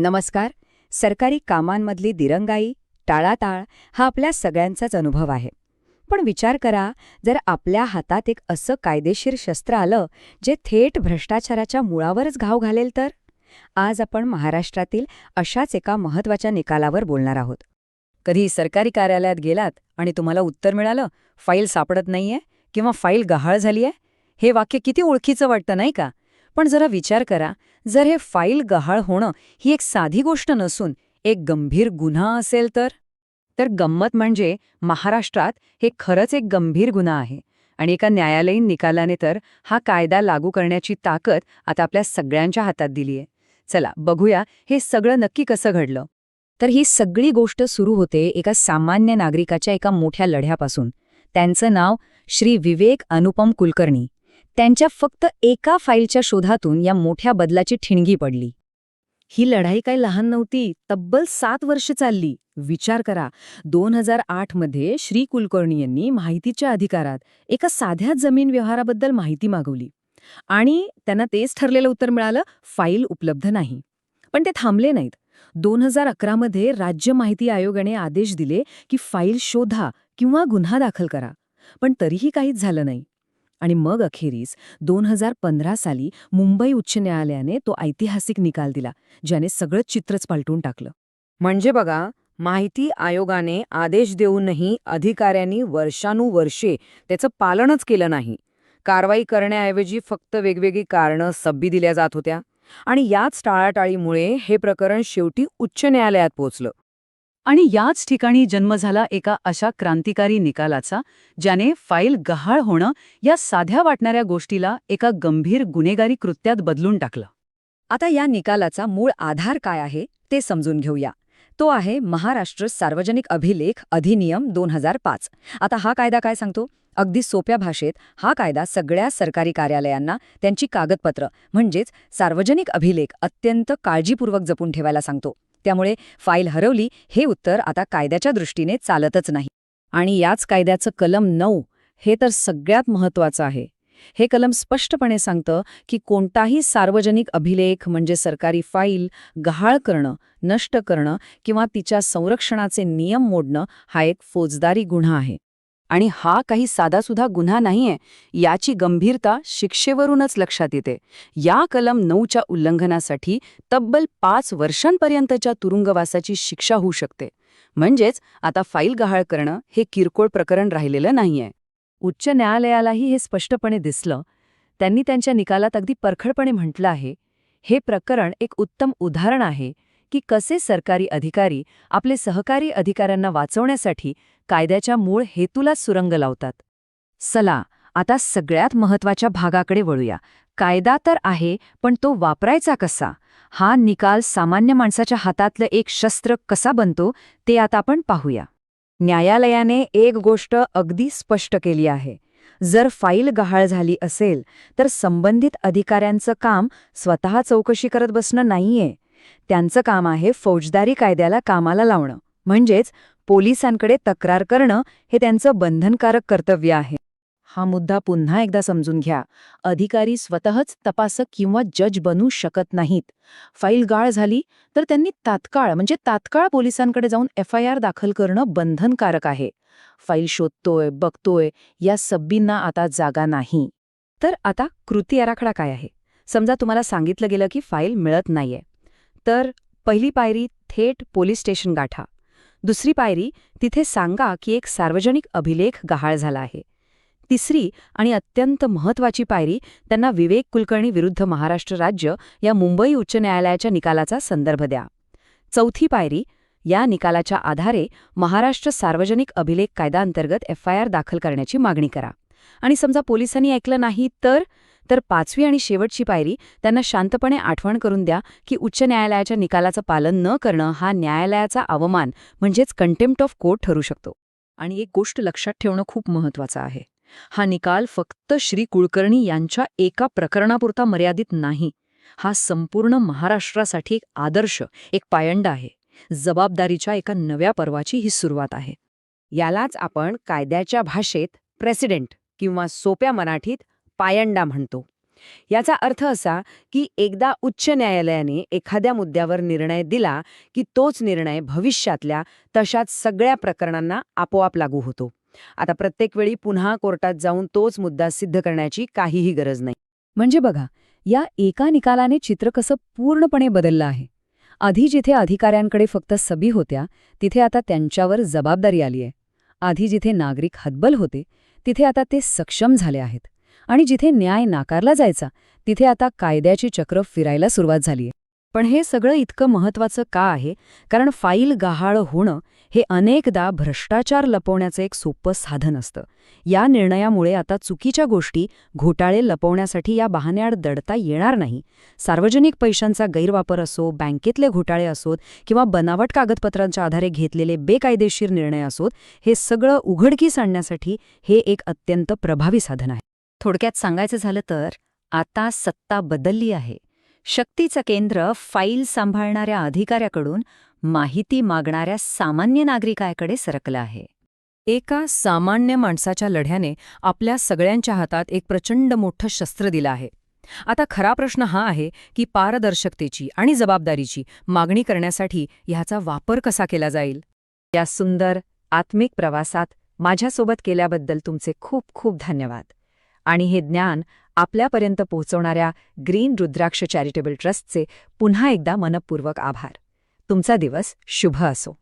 नमस्कार. सरकारी कामांमधली दिरंगाई टाळाटाळ हा आपल्या सगळ्यांचाच अनुभव आहे. पण विचार करा जर आपल्या हातात एक असं कायदेशीर शस्त्र आलं जे थेट भ्रष्टाचाराच्या मुळावरच घाव घालेल तर? आज आपण महाराष्ट्रातील अशाच एका महत्त्वाच्या निकालावर बोलणार आहोत. कधी सरकारी कार्यालयात गेलात आणि तुम्हाला उत्तर मिळालं फाईल सापडत नाहीये किंवा फाईल गहाळ झालीये? हे वाक्य किती ओळखीचं वाटतं नाही का? पण जरा विचार करा जर हे फाईल गहाळ होणं ही एक साधी गोष्ट नसून एक गंभीर गुन्हा असेल तर? तर गंमत म्हणजे महाराष्ट्रात हे खरंच एक गंभीर गुन्हा आहे आणि एका न्यायालयीन निकालाने तर हा कायदा लागू करण्याची ताकद आता आपल्या सगळ्यांच्या हातात दिलीये चला बघूया हे सगळं नक्की कसं घडलं. तर ही सगळी गोष्ट सुरू होते एका सामान्य नागरिकाच्या एका मोठ्या लढ्यापासून. त्यांचं नाव श्री विवेक अनुपम कुलकर्णी. त्यांच्या फक्त एका फाईलच्या शोधातून या मोठ्या बदलाची ठिणगी पडली. ही लढाई काही लहान नव्हती तब्बल सात वर्ष चालली. विचार करा दोन हजार आठमध्ये श्री कुलकर्णी यांनी माहितीच्या अधिकारात एका साध्या जमीन व्यवहाराबद्दल माहिती मागवली. आणि त्यांना तेच ठरलेलं उत्तर मिळालं फाईल उपलब्ध नाही. पण ते थांबले नाहीत. दोन हजार अकरामध्ये राज्य माहिती आयोगाने आदेश दिले की फाईल शोधा किंवा गुन्हा दाखल करा. पण तरीही काहीच झालं नाही. आणि मग अखेरीस दोन हजार पंधरा साली मुंबई उच्च न्यायालयाने तो ऐतिहासिक निकाल दिला ज्याने सगळं चित्रच पालटून टाकलं. म्हणजे बघा माहिती आयोगाने आदेश देऊनही अधिकाऱ्यांनी वर्षानुवर्षे त्याचं पालनच केलं नाही. कारवाई करण्याऐवजी फक्त वेगवेगळी कारणं सब्बी दिल्या जात होत्या. आणि याच टाळाटाळीमुळे हे प्रकरण शेवटी उच्च न्यायालयात पोहोचलं. आणि याच ठिकाणी जन्म झाला एका अशा क्रांतिकारी निकालाचा ज्याने फाईल गहाळ होणं या साध्या वाटणाऱ्या गोष्टीला एका गंभीर गुन्हेगारी कृत्यात बदलून टाकलं. आता या निकालाचा मूळ आधार काय आहे ते समजून घेऊया. तो आहे महाराष्ट्र सार्वजनिक अभिलेख अधिनियम दोन हजार पाच. आता हा कायदा काय सांगतो? अगदी सोप्या भाषेत हा कायदा सगळ्या सरकारी कार्यालयांना त्यांची कागदपत्र म्हणजेच सार्वजनिक अभिलेख अत्यंत काळजीपूर्वक जपून ठेवायला सांगतो. त्यामुळे फाईल हरवली हे उत्तर आता कायद्याच्या दृष्टीने चालतच नाही. आणि याच कायद्याचं कलम नऊ हे तर सगळ्यात महत्वाचं आहे. हे कलम स्पष्टपणे सांगतं की कोणताही सार्वजनिक अभिलेख म्हणजे सरकारी फाईल गहाळ करणं नष्ट करणं किंवा तिच्या संरक्षणाचे नियम मोडणं हा एक फौजदारी गुन्हा आहे. आणि हा काही साधासुधा गुन्हा नाहीये याची गंभीरता शिक्षेवरूनच लक्षात येते. या कलम नऊच्या उल्लंघनासाठी तब्बल पाच वर्षांपर्यंतच्या तुरुंगवासाची शिक्षा होऊ शकते. म्हणजेच आता फाईल गहाळ करणं हे किरकोळ प्रकरण राहिलेलं नाहीये. उच्च न्यायालयालाही हे स्पष्टपणे दिसलं. त्यांनी त्यांच्या निकालात अगदी परखडपणे म्हटलं आहे. हे प्रकरण एक उत्तम उदाहरण आहे. की कसे सरकारी अधिकारी आपले सहकारी अधिकाऱ्यांना वाचवण्यासाठी कायद्याच्या मूळ हेतूला सुरंग लावतात. सला आता सगळ्यात महत्त्वाच्या भागाकडे वळूया. कायदा तर आहे पण तो वापरायचा कसा? हा निकाल सामान्य माणसाच्या हातातलं एक शस्त्र कसा बनतो ते आता आपण पाहूया. न्यायालयाने एक गोष्ट अगदी स्पष्ट केली आहे. जर फाईल गहाळ झाली असेल तर संबंधित अधिकाऱ्यांचं काम स्वतः चौकशी करत बसणं नाहीये. त्यांचं काम आहे फौजदारी कायद्याला कामाला लावणं. म्हणजेच पोलिसांकडे तक्रार करणं हे त्यांचं बंधनकारक कर्तव्य आहे. हा मुद्दा पुन्हा एकदा समजून घ्या. अधिकारी स्वतःच तपासक किंवा जज बनू शकत नाहीत. फाईल गाळ झाली तर त्यांनी तात्काळ म्हणजे तात्काळ पोलिसांकडे जाऊन एफ आय आर दाखल करणं बंधनकारक आहे. फाईल शोधतोय बघतोय या सब्बींना आता जागा नाही. तर आता कृती आराखडा काय आहे? समजा तुम्हाला सांगितलं गेलं की फाईल मिळत नाहीये. तर पहिली पायरी थेट पोलीस स्टेशन गाठा. दुसरी पायरी तिथे सांगा की एक सार्वजनिक अभिलेख गहाळ झाला आहे. तिसरी आणि अत्यंत महत्वाची पायरी त्यांना विवेक कुलकर्णी विरुद्ध महाराष्ट्र राज्य या मुंबई उच्च न्यायालयाच्या निकालाचा संदर्भ द्या. चौथी पायरी या निकालाच्या आधारे महाराष्ट्र सार्वजनिक अभिलेख कायद्याअंतर्गत एफ आय आर दाखल करण्याची मागणी करा. आणि समजा पोलिसांनी ऐकलं नाही तर तर पाचवी आणि शेवटची पायरी त्यांना शांतपणे आठवण करून द्या की उच्च न्यायालयाच्या निकालाचं पालन न करणं हा न्यायालयाचा अवमान म्हणजेच कंटेम्प्ट ऑफ कोर्ट ठरू शकतो. आणि एक गोष्ट लक्षात ठेवणं खूप महत्वाचं आहे. हा निकाल फक्त श्री कुलकर्णी यांच्या एका प्रकरणापुरता मर्यादित नाही. हा संपूर्ण महाराष्ट्रासाठी एक आदर्श एक पायंडा आहे. जबाबदारीच्या एका नव्या पर्वाची ही सुरुवात आहे. यालाच आपण कायद्याच्या भाषेत प्रेसिडेंट किंवा सोप्या मराठीत पायंडा म्हणतो. याचा अर्थ असा की एकदा उच्च न्यायालयाने एखाद्या मुद्द्यावर निर्णय दिला की तोच निर्णय भविष्यातल्या तशाच सगळ्या प्रकरणांना आपोआप लागू होतो. आता प्रत्येक वेळी पुन्हा कोर्टात जाऊन तोच मुद्दा सिद्ध करण्याची काहीही गरज नाही. म्हणजे बघा या एका निकालाने चित्र कसं पूर्णपणे बदललं आहे. आधी जिथे अधिकाऱ्यांकडे फक्त सबी होत्या तिथे आता त्यांच्यावर जबाबदारी आली आहे. आधी जिथे नागरिक हतबल होते तिथे आता ते सक्षम झाले आहेत. आणि जिथे न्याय नाकारला जायचा तिथे आता कायद्याची चक्र फिरायला सुरुवात झालीय पण हे सगळं इतकं महत्वाचं का आहे? कारण फाईल गहाळ होणं हे अनेकदा भ्रष्टाचार लपवण्याचं एक सोपं साधन असतं. या निर्णयामुळे आता चुकीच्या गोष्टी घोटाळे लपवण्यासाठी या बहाण्याआड दडता येणार नाही. सार्वजनिक पैशांचा गैरवापर असो बँकेतले घोटाळे असोत किंवा बनावट कागदपत्रांच्या आधारे घेतलेले बेकायदेशीर निर्णय असोत हे सगळं उघडकीस आणण्यासाठी हे एक अत्यंत प्रभावी साधन आहे. थोडक्यात सांगायचं झालं तर आता सत्ता बदलली आहे. शक्तीचं केंद्र फाईल सांभाळणाऱ्या अधिकाऱ्याकडून माहिती मागणाऱ्या सामान्य नागरिकाकडे सरकलं आहे. एका सामान्य माणसाच्या लढ्याने आपल्या सगळ्यांच्या हातात एक प्रचंड मोठं शस्त्र दिलं आहे. आता खरा प्रश्न हा आहे की पारदर्शकतेची आणि जबाबदारीची मागणी करण्यासाठी ह्याचा वापर कसा केला जाईल? या सुंदर आत्मिक प्रवासात माझ्यासोबत केल्याबद्दल तुमचे खूप खूप धन्यवाद. आणि हे ज्ञान आपल्यापर्यंत पोहोचवणाऱ्या ग्रीन रुद्राक्ष चॅरिटेबल ट्रस्टचे पुन्हा एकदा मनपूर्वक आभार. तुमचा दिवस शुभ असो.